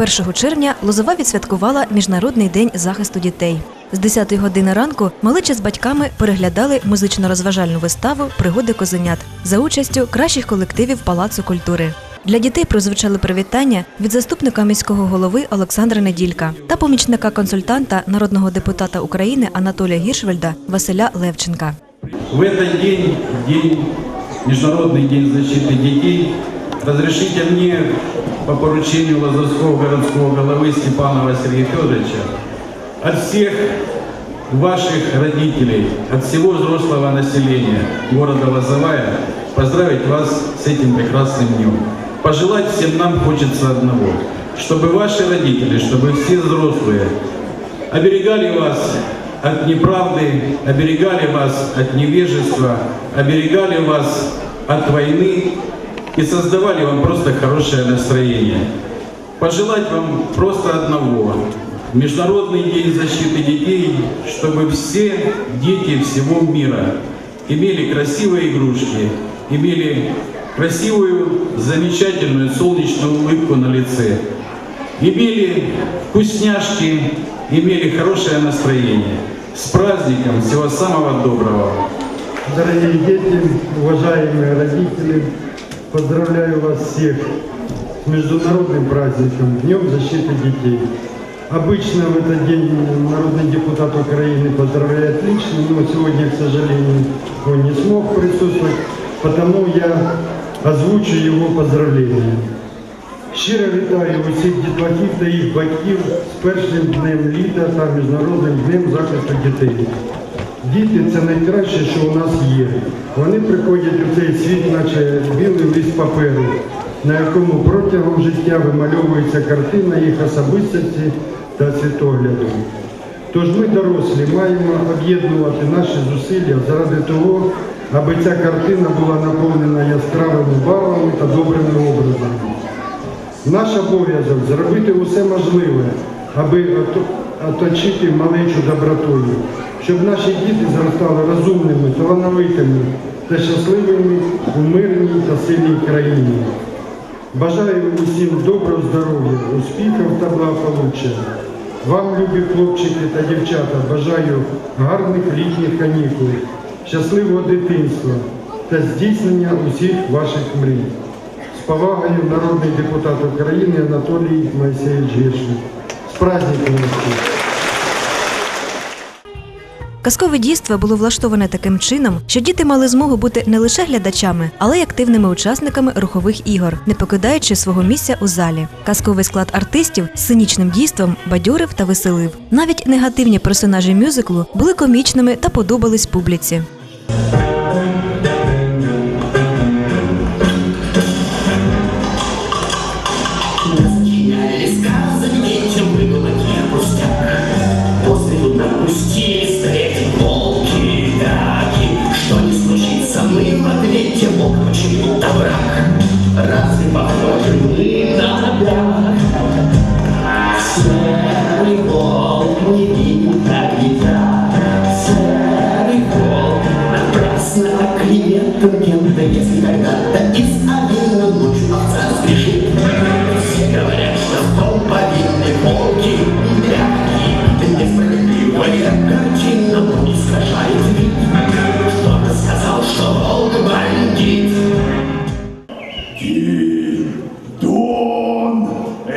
1 червня Лозова відсвяткувала Міжнародний день захисту дітей. З 10 години ранку малеча з батьками переглядали музично-розважальну виставу Пригоди козенят за участю кращих колективів Палацу культури. Для дітей прозвучали привітання від заступника міського голови Олександра Неділька та помічника консультанта народного депутата України Анатолія Гіршвельда Василя Левченка. В этот день, день, Международный день защиты детей, Разрешите мне по поручению Лазовского городского головы Степанова Сергея Федоровича от всех ваших родителей, от всего взрослого населения города Лозовая поздравить вас с этим прекрасным днем. Пожелать всем нам хочется одного, чтобы ваши родители, чтобы все взрослые оберегали вас от неправды, оберегали вас от невежества, оберегали вас от войны и создавали вам просто хорошее настроение. Пожелать вам просто одного. Международный день защиты детей, чтобы все дети всего мира имели красивые игрушки, имели красивую, замечательную солнечную улыбку на лице, имели вкусняшки, имели хорошее настроение. С праздником! Всего самого доброго! Дорогие дети, уважаемые родители, поздравляю вас всех с международным праздником, Днем защиты детей. Обычно в этот день народный депутат Украины поздравляет лично, но сегодня, к сожалению, он не смог присутствовать, потому я озвучу его поздравления. Щиро вітаю усіх дітлахів та їх батьків з першим днем літа та Міжнародним днем захисту дітей. Діти це найкраще, що у нас є. Вони приходять у цей світ, наче білий лист паперу, на якому протягом життя вимальовується картина їх особистості та світогляду. Тож ми, дорослі, маємо об'єднувати наші зусилля заради того, аби ця картина була наповнена яскравими барвами та добрими образами. Наш обов'язок зробити усе можливе, аби оточити малечу добротою, щоб наші діти зростали розумними, талановитими та щасливими у мирній та сильній країні. Бажаю усім доброго здоров'я, успіхів та благополуччя. Вам, любі хлопчики та дівчата, бажаю гарних літніх канікул, щасливого дитинства та здійснення усіх ваших мрій. З повагою народний депутат України Анатолій Моїсеєвич Гіршин. З праздником! Казкове дійство було влаштоване таким чином, що діти мали змогу бути не лише глядачами, але й активними учасниками рухових ігор, не покидаючи свого місця у залі. Казковий склад артистів з сценічним дійством бадьорив та веселив. Навіть негативні персонажі мюзиклу були комічними та подобались публіці. Сочиняли сказок детям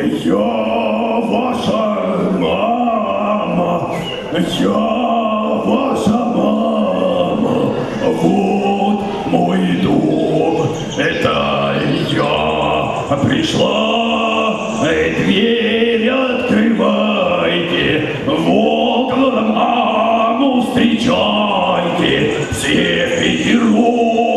я ваша мама, я ваша мама. Вот мой дом, это я пришла, дверь открывайте, волком маму встречайте, всех пятером.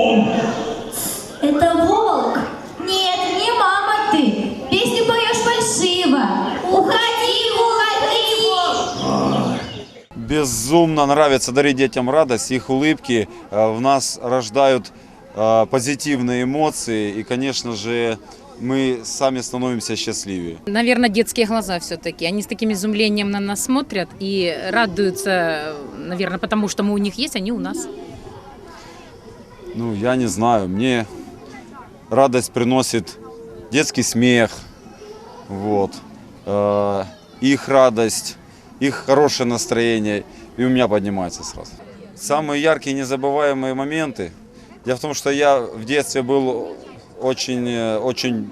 Безумно нравится дарить детям радость, их улыбки э, в нас рождают э, позитивные эмоции, и, конечно же, мы сами становимся счастливее. Наверное, детские глаза все-таки. Они с таким изумлением на нас смотрят и радуются, наверное, потому что мы у них есть, они у нас. Ну, я не знаю, мне радость приносит детский смех, вот. э, их радость, их хорошее настроение, и у меня поднимается сразу. Самые яркие, незабываемые моменты. Дело в том, что я в детстве был очень, э, очень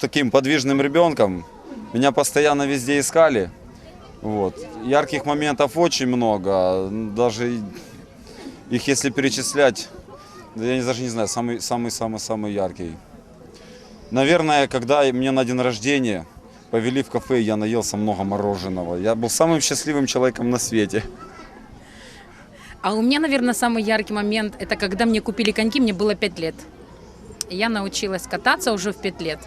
таким подвижным ребенком. Меня постоянно везде искали. Вот. Ярких моментов очень много. Даже их, если перечислять, я даже не знаю, самый, самый, самый, самый яркий. Наверное, когда мне на день рождения повели в кафе, я наелся много мороженого. Я был самым счастливым человеком на свете. А у меня, наверное, самый яркий момент, это когда мне купили коньки, мне было 5 лет. Я научилась кататься уже в 5 лет.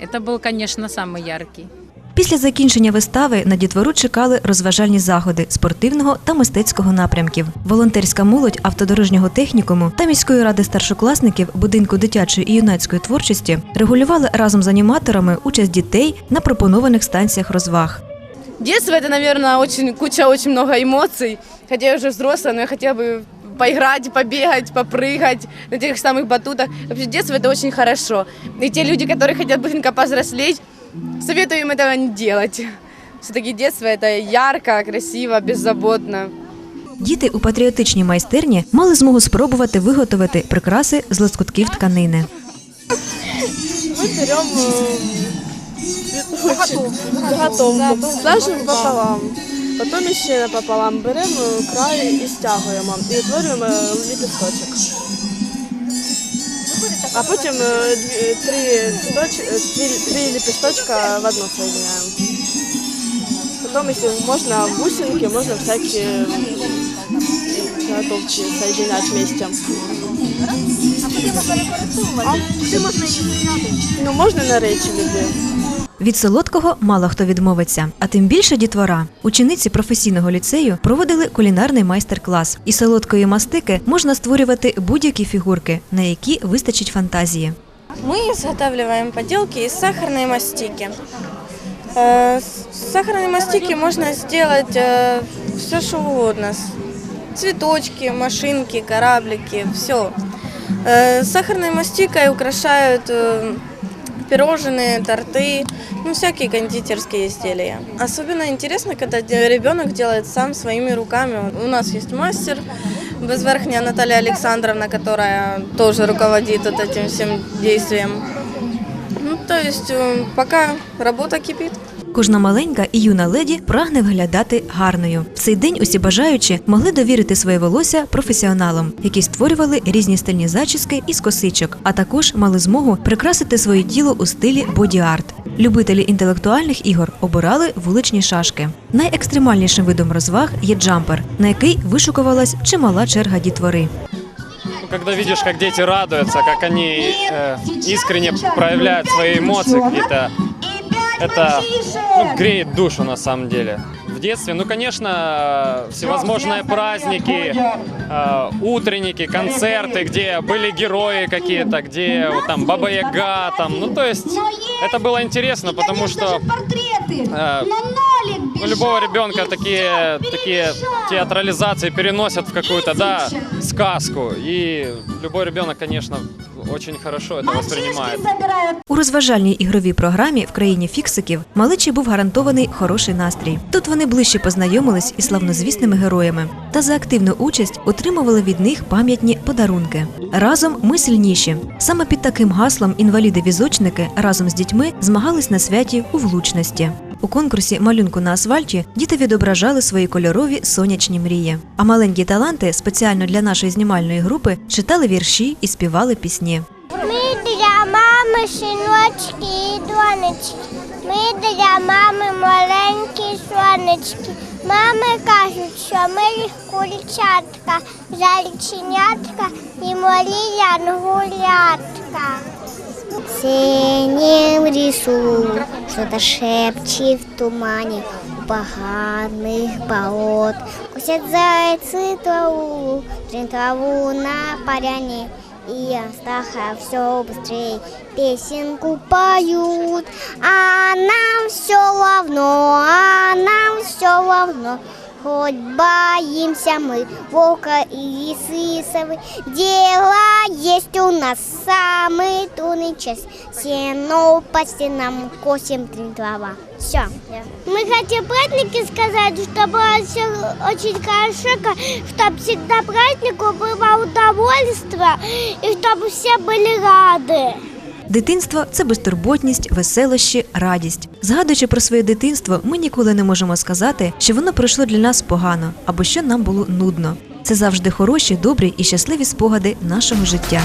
Это был, конечно, самый яркий. Після закінчення вистави на дітвору чекали розважальні заходи спортивного та мистецького напрямків. Волонтерська молодь автодорожнього технікуму та міської ради старшокласників будинку дитячої і юнацької творчості регулювали разом з аніматорами участь дітей на пропонованих станціях розваг. Детство это, наверное, очень куча, очень много эмоций. Хотя я уже взрослая, но я хотела бы поиграть, побегать, попрыгать на тех самых батутах. Вообще детство это очень хорошо. И те люди, которые хотят быстренько повзрослеть, советую им этого не делать. Все-таки детство это ярко, красиво, беззаботно. Діти у патріотичній майстерні мали змогу спробувати виготовити прикраси з лоскутків тканини. Мы берем заготовку, сажем пополам. Потім ще напополам беремо край і стягуємо і утворюємо ліпісточок. А потім е, три, е, три, три лепесточка в одну соєдняємо. Потім, если можна бусинки, можна всякі заготовки соєдняти вместе. А куди можна її Ну, можна на речі любі. Від солодкого мало хто відмовиться, а тим більше дітвора. Учениці професійного ліцею проводили кулінарний майстер-клас. Із солодкої мастики можна створювати будь-які фігурки, на які вистачить фантазії. Мы изготавливаем поделки из сахарной мастики. Э, С сахарной мастики можно сделать все, что угодно. С- Цветочки, машинки, кораблики, все. Сахарной мастикой украшают э, пирожные, торты, ну всякие кондитерские изделия. Особенно интересно, когда де- ребенок делает сам своими руками. Вот У нас есть мастер Безверхняя Наталья Александровна, которая тоже руководит вот этим всем действием. Ну, то есть э, пока работа кипит. Кожна маленька і юна леді прагне виглядати гарною. В цей день усі бажаючі могли довірити своє волосся професіоналам, які створювали різні стильні зачіски із косичок, а також мали змогу прикрасити своє тіло у стилі боді-арт. Любителі інтелектуальних ігор обирали вуличні шашки. Найекстремальнішим видом розваг є джампер, на який вишукувалась чимала черга дітвори. Когда видишь, как дети радуются, как они э, искренне проявляют свои эмоции какие-то, это ну, греет душу на самом деле. В детстве, ну, конечно, всевозможные праздники, э, утренники, концерты, где были герои какие-то, где вот, там Баба Яга, там, ну, то есть это было интересно, потому что э, у любого ребенка такие, такие театрализации переносят в какую-то, да, сказку. И любой ребенок, конечно, очень хорошо это воспринимает. У розважальній ігровій програмі в країні фіксиків малечі був гарантований хороший настрій. Тут вони ближче познайомились із славнозвісними героями та за активну участь отримували від них пам'ятні подарунки. Разом ми сильніші. Саме під таким гаслом інваліди-візочники разом з дітьми змагались на святі у влучності. У конкурсі малюнку на асфальті діти відображали свої кольорові сонячні мрії. А маленькі таланти спеціально для нашої знімальної групи читали вірші і співали пісні. Ми для мами синочки і донечки. Ми для мами маленькі сонечки. Мами кажуть, що ми курчатка, зайченятка і малі янгулятка. В синім лісу що-то шепче в тумані у поганих болот. Кусять зайці траву, трін траву на поляні. И Астаха все быстрее песенку поют. А нам все равно, а нам все равно. Хоть боимся мы волка и лисы совы, Дела есть у нас самый трудный час. Сено по стенам косим три трава. Все. Мы хотим праздники сказать, чтобы все очень хорошо, чтобы всегда празднику было удовольствие и чтобы все были рады. Дитинство це безтурботність, веселощі, радість. Згадуючи про своє дитинство, ми ніколи не можемо сказати, що воно пройшло для нас погано або що нам було нудно. Це завжди хороші, добрі і щасливі спогади нашого життя.